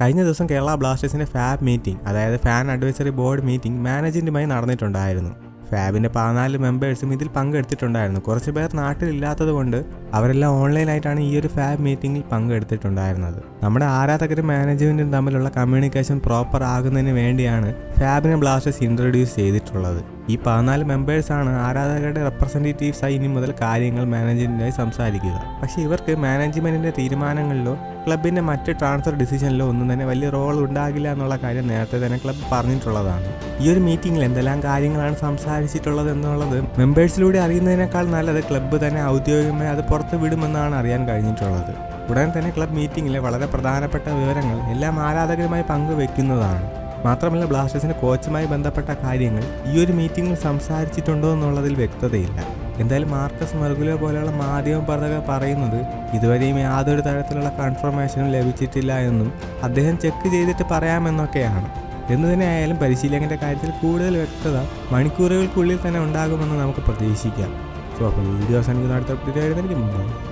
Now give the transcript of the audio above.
കഴിഞ്ഞ ദിവസം കേരള ബ്ലാസ്റ്റേഴ്സിന്റെ ഫാബ് മീറ്റിംഗ് അതായത് ഫാൻ അഡ്വൈസറി ബോർഡ് മീറ്റിംഗ് മാനേജ്മെന്റുമായി നടന്നിട്ടുണ്ടായിരുന്നു. ഫാബിന്റെ പതിനാല് മെമ്പേഴ്സും ഇതിൽ പങ്കെടുത്തിട്ടുണ്ടായിരുന്നു. കുറച്ച് പേർ നാട്ടിലില്ലാത്തത് കൊണ്ട് അവരെല്ലാം ഓൺലൈനായിട്ടാണ് ഈ ഒരു ഫാബ് മീറ്റിംഗിൽ പങ്കെടുത്തിട്ടുണ്ടായിരുന്നത്. നമ്മുടെ ആരാധകരും മാനേജ്മെന്റും തമ്മിലുള്ള കമ്മ്യൂണിക്കേഷൻ പ്രോപ്പർ ആകുന്നതിന് വേണ്ടിയാണ് ഫാബിനെ ബ്ലാസ്റ്റേഴ്സ് ഇൻട്രൊഡ്യൂസ് ചെയ്തിട്ടുള്ളത്. ഈ പതിനാല് മെമ്പേഴ്സാണ് ആരാധകരുടെ റെപ്രസെന്റേറ്റീവ്സ് ആയി ഇനി മുതൽ കാര്യങ്ങൾ മാനേജ്മെന്റിനായി സംസാരിക്കുക. പക്ഷേ ഇവർക്ക് മാനേജ്മെന്റിന്റെ തീരുമാനങ്ങളിലോ ക്ലബിന്റെ മറ്റ് ട്രാൻസ്ഫർ ഡിസിഷനിലോ ഒന്നും തന്നെ വലിയ റോൾ ഉണ്ടാകില്ല എന്നുള്ള കാര്യം നേരത്തെ തന്നെ ക്ലബ്ബ് പറഞ്ഞിട്ടുള്ളതാണ്. ഈ ഒരു മീറ്റിംഗിൽ എന്തെല്ലാം കാര്യങ്ങളാണ് സംസാരിച്ചിട്ടുള്ളത് എന്നുള്ളത് മെമ്പേഴ്സിലൂടെ അറിയുന്നതിനേക്കാൾ നല്ലത് ക്ലബ്ബ് തന്നെ ഔദ്യോഗികമായി അത് പുറത്ത് വിടുമെന്നാണ് അറിയാൻ കഴിഞ്ഞിട്ടുള്ളത്. ഉടൻ തന്നെ ക്ലബ് മീറ്റിംഗിലെ വളരെ പ്രധാനപ്പെട്ട വിവരങ്ങൾ എല്ലാം ആരാധകരുമായി പങ്കുവെക്കുന്നതാണ്. മാത്രമല്ല ബ്ലാസ്റ്റേഴ്സിന്റെ കോച്ചുമായി ബന്ധപ്പെട്ട കാര്യങ്ങൾ ഈ ഒരു മീറ്റിംഗിൽ സംസാരിച്ചിട്ടുണ്ടോ എന്നുള്ളതിൽ വ്യക്തതയില്ല. എന്തായാലും മാർക്കസ് മെർഗുലോ പോലെയുള്ള മാധ്യമ പ്രവർത്തകർ പറയുന്നത് ഇതുവരെയും യാതൊരു തരത്തിലുള്ള കൺഫർമേഷനും ലഭിച്ചിട്ടില്ല എന്നും അദ്ദേഹം ചെക്ക് ചെയ്തിട്ട് പറയാമെന്നൊക്കെയാണ്. എന്ന് തന്നെ ആയാലും പരിശീലകന്റെ കാര്യത്തിൽ കൂടുതൽ വ്യക്തത മണിക്കൂറുകൾക്കുള്ളിൽ തന്നെ ഉണ്ടാകുമെന്ന് നമുക്ക് പ്രതീക്ഷിക്കാം. സോ അപ്പോൾ വീഡിയോ അവസാനിക്കുന്ന അടുത്ത ആയിരുന്നെങ്കിൽ മുമ്പായി